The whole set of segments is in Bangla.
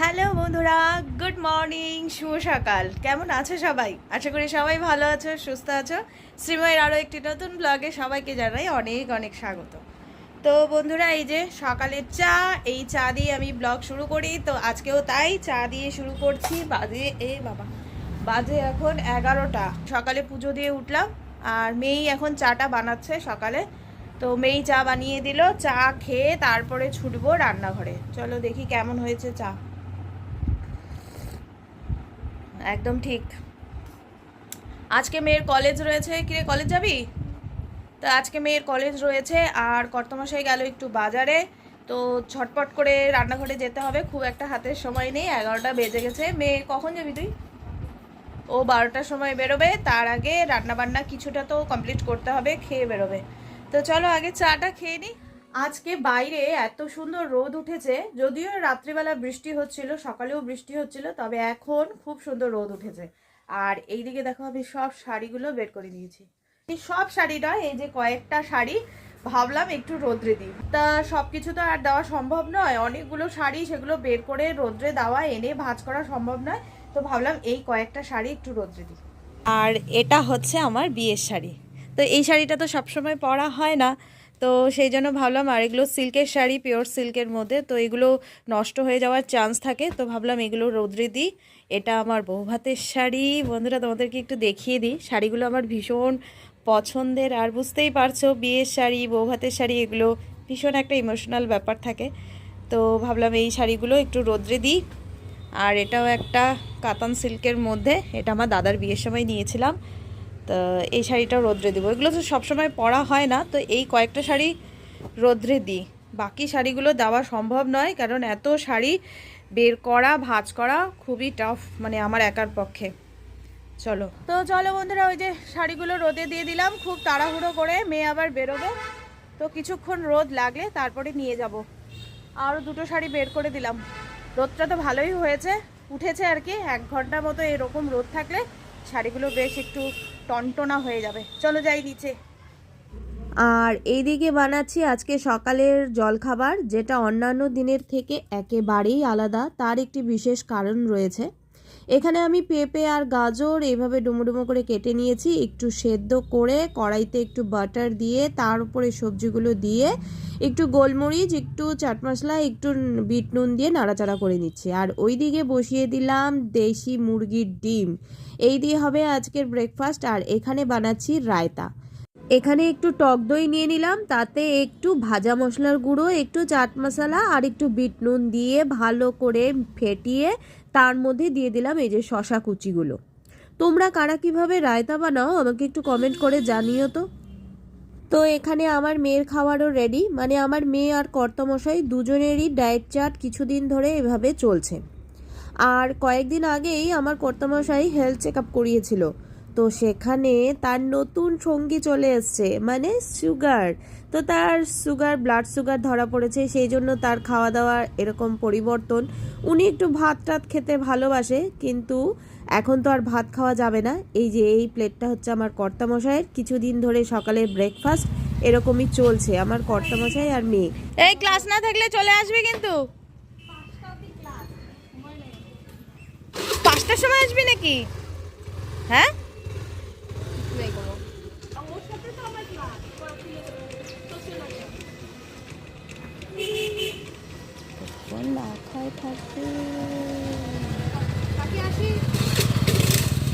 হ্যালো বন্ধুরা, গুড মর্নিং, শুভ সকাল। কেমন আছো সবাই? আশা করি সবাই ভালো আছো, সুস্থ আছো। শ্রীময়ের আরও একটি নতুন ব্লগে সবাইকে জানাই অনেক অনেক স্বাগত। তো বন্ধুরা, এই যে সকালের চা, এই চা দিয়ে আমি ব্লগ শুরু করি। তো আজকেও তাই চা দিয়ে শুরু করছি। বাজে, এ বাবা, বাজে এখন এগারোটা। সকালে পুজো দিয়ে উঠলাম, আর মেয়েই এখন চাটা বানাচ্ছে সকালে। তো মেয়েই চা বানিয়ে দিল, চা খেয়ে তারপরে ছুটবো রান্নাঘরে। চলো দেখি কেমন হয়েছে চা। একদম ঠিক। আজকে মেয়ের কলেজ রয়েছে। কিরে কলেজ যাবি? তো আজকে মেয়ের কলেজ রয়েছে আর কর্তমশাই গেল একটু বাজারে। তো ছটপট করে রান্নাঘরে যেতে হবে। খুব একটা হাতের সময় নেই, এগারোটা বেজে গেছে। মেয়ে, কখন যাবি তুই? ও বারোটার সময় বেরোবে। তার আগে রান্নাবান্না কিছুটা তো কমপ্লিট করতে হবে, খেয়ে বেরোবে। তো চলো আগে চাটা খেয়ে নিই আজকে বাইরে এত সুন্দর রোদ উঠেছে, যদিও রাত্রিবেলা বৃষ্টি হচ্ছিল, সকালেও বৃষ্টি হচ্ছিল, তবে এখন খুব সুন্দর রোদ উঠেছে। আর এই দিকে দেখো আমি সব শাড়িগুলো বের করে নিয়েছি। এই সব শাড়ি নয়, এই যে কয়েকটা শাড়ি, ভাবলাম একটু রোদ্রে দিই। তা সব কিছু তো আর দেওয়া সম্ভব নয়, অনেকগুলো শাড়ি সেগুলো বের করে রোদ্রে দেওয়া, এনে ভাঁজ করা সম্ভব নয়, তো ভাবলাম এই কয়েকটা শাড়ি একটু রোদ্রে দিই। আর এটা হচ্ছে আমার বিয়ের শাড়ি। তো এই শাড়িটা তো সবসময় পরা হয় না তো সেই জন্য ভাবলাম আর এগুলো সিল্কের শাড়ি, পিওর সিল্কের মধ্যে। তো এগুলো নষ্ট হয়ে যাওয়ার চান্স থাকে। তো ভাবলাম এগুলো রৌদ্রে দিই। এটা আমার বৌভাতের শাড়ি। বন্ধুরা, তোমাদেরকে একটু দেখিয়ে দিই। শাড়িগুলো আমার ভীষণ পছন্দের। আর বুঝতেই পারছ, বিয়ের শাড়ি, বৌভাতের শাড়ি, এগুলো ভীষণ একটা ইমোশনাল ব্যাপার থাকে। তো ভাবলাম এই শাড়িগুলো একটু রোদ্রে দিই। আর এটাও একটা কাতান সিল্কের মধ্যে। এটা আমার দাদার বিয়ের সময় নিয়েছিলাম। তো এই শাড়িটাও রোদ্রে দিব। এগুলো তো সবসময় পরা হয় না, তো এই কয়েকটা শাড়ি রোদ্রে দিই। বাকি শাড়িগুলো দেওয়া সম্ভব নয়, কারণ এত শাড়ি বের করা, ভাঁজ করা খুবই টাফ মানে আমার একার পক্ষে। চলো। তো চলো বন্ধুরা, ওই যে শাড়িগুলো রোদে দিয়ে দিলাম, খুব তাড়াহুড়ো করে মেয়ে আবার বেরোবে। তো কিছুক্ষণ রোদ লাগলে তারপরে নিয়ে যাব। আরও দুটো শাড়ি বের করে দিলাম। রোদটা তো ভালোই হয়েছে, উঠেছে আর কি, এক ঘণ্টা মতো এরকম রোদ থাকলে শাড়িগুলো বেশ একটু টনটনা হয়ে যাবে। চলো যাই নিচে। আর এইদিকে বানাচ্ছি আজকে সকালের জলখাবার, যেটা অন্যান্য দিনের থেকে একেবারেই আলাদা। তার একটি বিশেষ কারণ রয়েছে। এখানে আমি পেঁপে আর গাজর এইভাবে ডুমো করে কেটে নিয়েছি। একটু সেদ্ধ করে কড়াইতে একটু বাটার দিয়ে, তার উপরে সবজিগুলো দিয়ে, একটু গোলমরিচ, একটু চাট মশলা, একটু বিট নুন দিয়ে নাড়াচাড়া করে নিচ্ছি। আর ওই দিকে বসিয়ে দিলাম দেশি মুরগির ডিম। এই দিয়ে হবে আজকের ব্রেকফাস্ট আর এখানে বানাচ্ছি রায়তা। এখানে একটু টক দই নিয়ে নিলাম, তাতে একটু ভাজা মশলার গুঁড়ো, একটু চাট মশলা আর একটু বিট নুন দিয়ে ভালো করে ফেটিয়ে তার মধ্যে দিয়ে দিলাম এই যে শশা কুচিগুলো। তোমরা কারা কীভাবে রায়তা বানাও আমাকে একটু কমেন্ট করে জানিও তো। তো এখানে আমার মেয়ের খাওয়ারও রেডি মানে আমার মেয়ে আর কর্তামশাই দুজনেরই ডায়েট চার্ট কিছুদিন ধরে এভাবে চলছে। আর কয়েকদিন আগেই আমার কর্তামশাই হেলথ চেক আপ করিয়েছিল। তো সেখানে তার নতুন সঙ্গী চলে এসছে মানে সুগার। তো তার সুগার ব্লাড সুগার ধরা পড়েছে, সেই জন্য তার খাওয়া দাওয়ার এরকম পরিবর্তন। উনি একটু ভাত টাত খেতে ভালোবাসে, কিন্তু এখন তো আর ভাত খাওয়া যাবে না। এই যে, এই প্লেটটা হচ্ছে আমার কর্তামশাইয়ের। কিছুদিন ধরে সকালে ব্রেকফাস্ট এরকমই চলছে, আমার কর্তামশাই আর মেয়ে। এই ক্লাস না থাকলে চলে আসবে কিন্তু? পাঁচটার সময় আসবি নাকি? হ্যাঁ?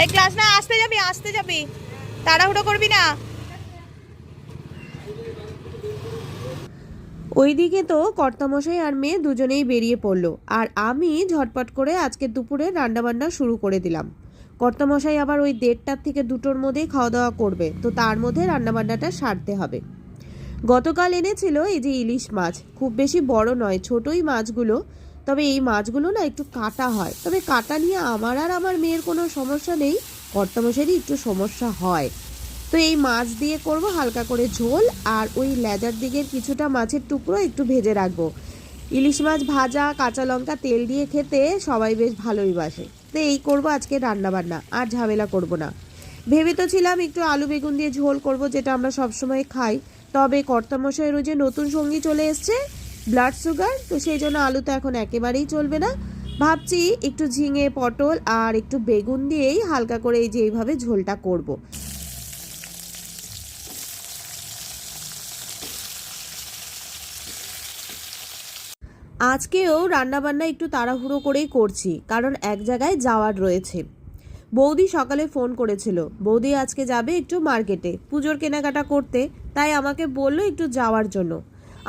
এই ক্লাস না আসতে যাবি আসতে যাবি। তাড়াহুড়ো করবি না। ওইদিকে তো কর্তামশাই আর মেয়ে দুজনেই বেরিয়ে পড়ল আর আমি ঝটপট করে আজকে দুপুরে রান্নাবান্না শুরু করে দিলাম। কর্তামশাই আবার ওই দেড়টার থেকে দুটোর মধ্যেই খাওয়া দাওয়া করবে। তো তার মধ্যে রান্নাবান্নাটা সারতে হবে। গতকাল এনেছিল এই যে ইলিশ মাছ। খুব বেশি বড় নয়, ছোটই মাছগুলো। তবে এই মাছগুলো না একটু কাটা হয়। তবে কাটা নিয়ে আমার আর আমার মেয়ের কোনো সমস্যা নেই। কর্তামশাইরই একটু সমস্যা হয়। তো এই মাছ দিয়ে করব হালকা করে ঝোল আর ওই লেজার দিকের কিছুটা মাছের টুকরো একটু ভেজে রাখব। ইলিশ মাছ ভাজা, কাঁচা লঙ্কা, তেল দিয়ে খেতে সবাই বেশ ভালোই বাসে। এই করব, আজকে রান্না বান্না, আর ঝামেলা করব না। ভেবে তো ছিলাম একটু আলু বেগুন দিয়ে ঝোল করব, যেটা আমরা সবসময় খাই। তবে কর্তামশাইয়েরও যে নতুন সঙ্গী চলে এসছে, ব্লাড সুগার, তো সেই জন্য আলু তো এখন একেবারেই চলবে না। ভাবছি একটু ঝিঙে, পটল আর একটু বেগুন দিয়েই হালকা করে এই যে এইভাবে ঝোলটা করব। আজকেও রান্নাবান্না একটু তাড়াহুড়ো করেই করছি, কারণ এক জায়গায় যাওয়ার রয়েছে। বৌদি সকালে ফোন করেছিল, বৌদি আজকে যাবে একটু মার্কেটে, পুজোর কেনাকাটা করতে, তাই আমাকে বলল একটু যাওয়ার জন্য।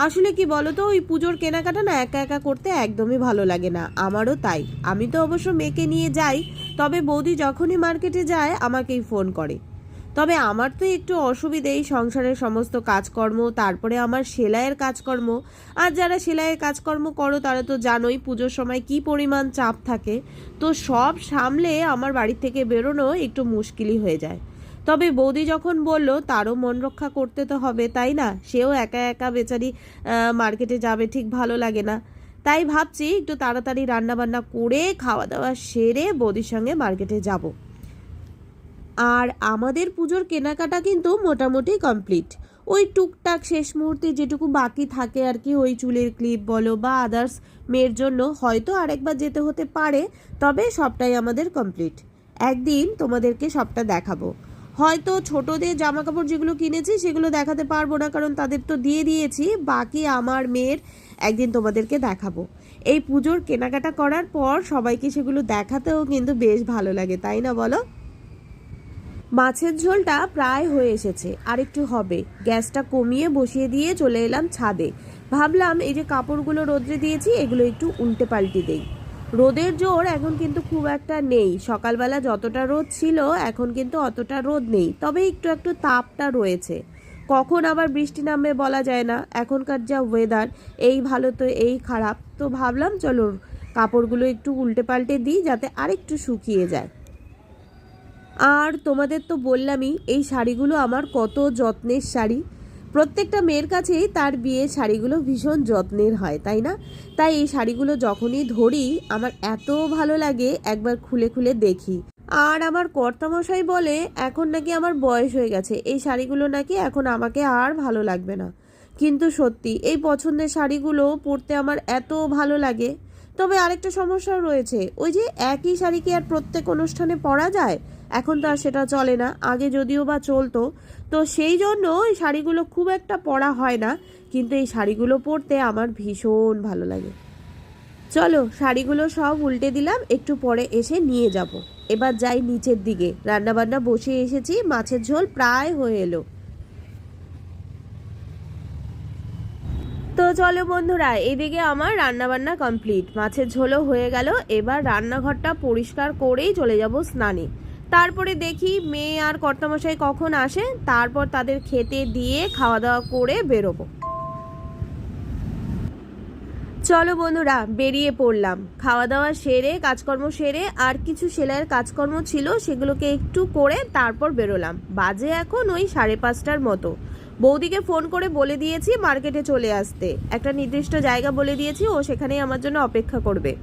আসলে কি বলতো, ওই পুজোর কেনাকাটা না একা একা করতে একদমই ভালো লাগে না, আমারও তাই। আমি তো অবশ্য মেয়েকে নিয়ে যাই, তবে বৌদি যখনই মার্কেটে যায়, আমাকেই ফোন করে। তবে আমার তো একটু অসুবিধেই সংসারের সমস্ত কাজকর্ম, তারপরে আমার সেলাইয়ের কাজকর্ম। আর যারা সেলাইয়ের কাজকর্ম করো, তারা তো জানোই পুজোর সময় কি পরিমাণ চাপ থাকে। তো সব সামলে আমার বাড়ি থেকে বেরোনো একটু মুশকিলই হয়ে যায়। তবে বৌদি যখন বলল, তারও মন রক্ষা করতে তো হবে, তাই না? সেও একা একা বেচারি মার্কেটে যাবে, ঠিক ভালো লাগে না। তাই ভাবছি একটু তাড়াতাড়ি রান্নাবান্না করে, খাওয়া দাওয়া সেরে বৌদির সঙ্গে মার্কেটে যাব। আর আমাদের পুজোর কেনাকাটা কিন্তু মোটামুটি কমপ্লিট। ওই টুকটাক শেষ মুহূর্তে যেটুকু বাকি থাকে আর কি, ওই চুলের ক্লিপ বলো বা আদার্স মেয়ের জন্য হয়তো আরেকবার যেতে হতে পারে, তবে সবটাই আমাদের কমপ্লিট। একদিন তোমাদেরকে সবটা দেখাবো। হয়তো ছোটদের জামা কাপড় যেগুলো কিনেছি সেগুলো দেখাতে পারব না, কারণ তাদের তো দিয়ে দিয়েছি, বাকি আমার মেয়ের একদিন তোমাদেরকে দেখাবো। এই পুজোর কেনাকাটা করার পর সবাইকে সেগুলো দেখাতেও কিন্তু বেশ ভালো লাগে, তাই না বলো? মাছের ঝোলটা প্রায় হয়ে এসেছে, আর একটু হবে। গ্যাসটা কমিয়ে বসিয়ে দিয়ে চলে এলাম ছাদে। ভাবলাম এই যে কাপড়গুলো রোদ্রে দিয়েছি, এগুলো একটু উল্টে পাল্টে দেই। রোদের জোর এখন কিন্তু খুব একটা নেই। সকালবেলা যতটা রোদ ছিল, এখন কিন্তু অতটা রোদ নেই। তবে একটু একটু তাপটা রয়েছে। কখন আবার বৃষ্টি নামবে বলা যায় না। এখনকার যা ওয়েদার এই ভালো তো এই খারাপ। তো ভাবলাম, চলো কাপড়গুলো একটু উল্টে পাল্টে দিই, যাতে আরেকটু শুকিয়ে যায়। আর তোমাদের তো বললামই, এই শাড়িগুলো আমার কত যত্নের শাড়ি। প্রত্যেকটা মেয়ের কাছেই তার বিয়ের শাড়িগুলো ভীষণ যত্নের হয়, তাই না? তাই এই শাড়িগুলো যখনই ধরি, আমার এত ভালো লাগে একবার খুলে খুলে দেখি। আর আমার কর্তামশাই বলে, এখন নাকি আমার বয়স হয়ে গেছে, এই শাড়িগুলো নাকি এখন আমাকে আর ভালো লাগবে না। কিন্তু সত্যি, এই পছন্দের শাড়িগুলো পরতে আমার এত ভালো লাগে। তবে আরেকটা সমস্যা রয়েছে, ওই যে একই শাড়ি কি আর প্রত্যেক অনুষ্ঠানে পরা যায়? এখন তো আর সেটা চলে না। আগে যদিও বা চলতো, তো সেই জন্য এই শাড়িগুলো খুব একটা পরা হয় না। কিন্তু এই শাড়িগুলো পরতে আমার ভীষণ ভালো লাগে। চলো, শাড়িগুলো সব উল্টে দিলাম, একটু পরে এসে নিয়ে যাব। এবার যাই নিচের দিকে। রান্নাবান্না বসে এসেছি, মাছের ঝোল প্রায় হয়ে এলো। তো চলো বন্ধুরা, এদিকে আমার রান্নাবান্না কমপ্লিট। মাছের ঝোলও হয়ে গেল, এবার রান্নাঘরটা পরিষ্কার করেই চলে যাব স্নানে। তারপরে দেখি মেয়ে আর কর্তামশাই কখন আসে, তারপর তাদের খেতে দিয়ে খাওয়া দাওয়া করে বেরোবো। চলো বন্ধুরা, বেরিয়ে পড়লাম। খাওয়া দাওয়া সেরে, কাজকর্ম সেরে, আর কিছু সেলাইয়ের কাজকর্ম ছিল, সেগুলোকে একটু করে তারপর বেরোলাম। বাজে এখন ওই সাড়ে পাঁচটার মতো। বৌদিকে ফোন করে বলে দিয়েছি মার্কেটে চলে আসতে। একটা নির্দিষ্ট জায়গা বলে দিয়েছি, ও সেখানেই আমার জন্য অপেক্ষা করবে।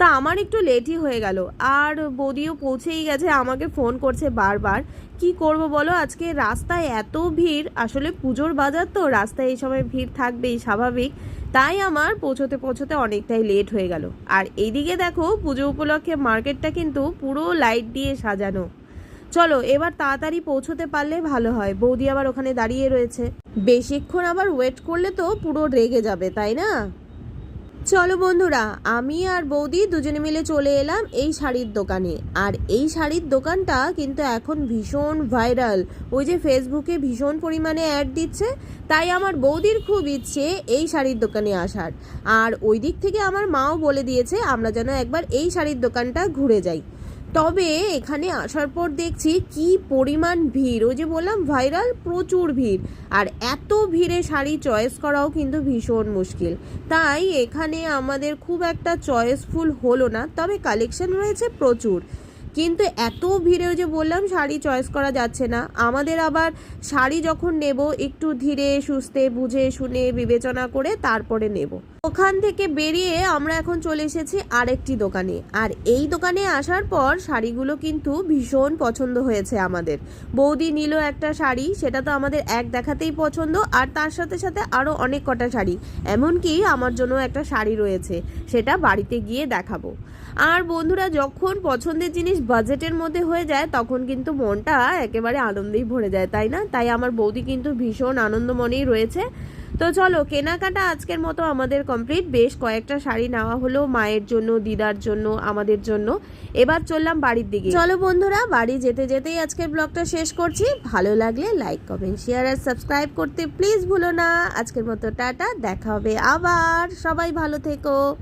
তা আমার একটু লেটই হয়ে গেল। আর বৌদিও পৌঁছেই গেছে, আমাকে ফোন করছে বারবার। কি করব বলো? আজকে রাস্তায় এত ভিড়, আসলে পুজোর বাজার তো, রাস্তায় এই সময় ভিড় থাকবেই স্বাভাবিক। তাই আমার পৌঁছতে পৌঁছতে অনেকটাই লেট হয়ে গেল। আর এইদিকে দেখো, পুজো উপলক্ষে মার্কেটটা কিন্তু পুরো লাইট দিয়ে সাজানো। চলো, এবার তাড়াতাড়ি পৌঁছতে পারলে ভালো হয়। বৌদি আবার ওখানে দাঁড়িয়ে রয়েছে। বেশিক্ষণ আবার ওয়েট করলে তো পুরো রেগে যাবে, তাই না? চলো বন্ধুরা, আমি আর বৌদি দুজনে মিলে চলে এলাম এই শাড়ির দোকানে। আর এই শাড়ির দোকানটা কিন্তু এখন ভীষণ ভাইরাল। ওই যে ফেসবুকে ভীষণ পরিমাণে অ্যাড দিচ্ছে, তাই আমার বৌদির খুব ইচ্ছে এই শাড়ির দোকানে আসার। আর ওই দিক থেকে আমার মাও বলে দিয়েছে, আমরা যেন একবার এই শাড়ির দোকানটা ঘুরে যাই। তবে এখানে আসার পর দেখছি কি পরিমাণ ভিড়। ওই যে বললাম, ভাইরাল প্রচুর ভিড়। আর এত ভিড়ে শাড়ি চয়েস করাও কিন্তু ভীষণ মুশকিল। তাই এখানে আমাদের খুব একটা চয়েসফুল হলো না, তবে কালেকশন রয়েছে প্রচুর। কিন্তু এত ভিড়ে ওই যে বললাম, শাড়ি চয়েস করা যাচ্ছে না। আমাদের আবার শাড়ি যখন নেব, একটু ধীরে সুস্থে বুঝে শুনে বিবেচনা করে তারপরে নেব। ওখান থেকে বেরিয়ে আমরা এখন চলে এসেছি আরেকটি দোকানে। আর এই দোকানে আসার পর শাড়িগুলো কিন্তু ভীষণ পছন্দ হয়েছে আমাদের। বৌদি নিল একটা শাড়ি, সেটা তো আমাদের এক দেখাতেই পছন্দ, আর তার সাথে সাথে আরও অনেক কটা শাড়ি। এমনকি আমার জন্য একটা শাড়ি রয়েছে, সেটা বাড়িতে গিয়ে দেখাবো। আর বন্ধুরা, যখন পছন্দের জিনিস বাজেটের মধ্যে হয়ে যায়, তখন কিন্তু মনটা একেবারে আনন্দেই ভরে যায়, তাই না? তাই আমার বৌদি কিন্তু ভীষণ আনন্দমনেই রয়েছে। তো চলো, কেনাকাটা আজকের মতো আমাদের কমপ্লিট বেশ কয়েকটা শাড়ি নেওয়া হলো মায়ের জন্য, দিদার জন্য, আমাদের জন্য। এবার চললাম বাড়ির দিকে। চলো বন্ধুরা, বাড়ি যেতে যেতেই আজকের ব্লগটা শেষ করছি। ভালো লাগলে লাইক কমেন্ট শেয়ার আর সাবস্ক্রাইব করতে প্লিজ ভুলো না। আজকের মতো টাটা, দেখা হবে আবার। সবাই ভালো থেকো।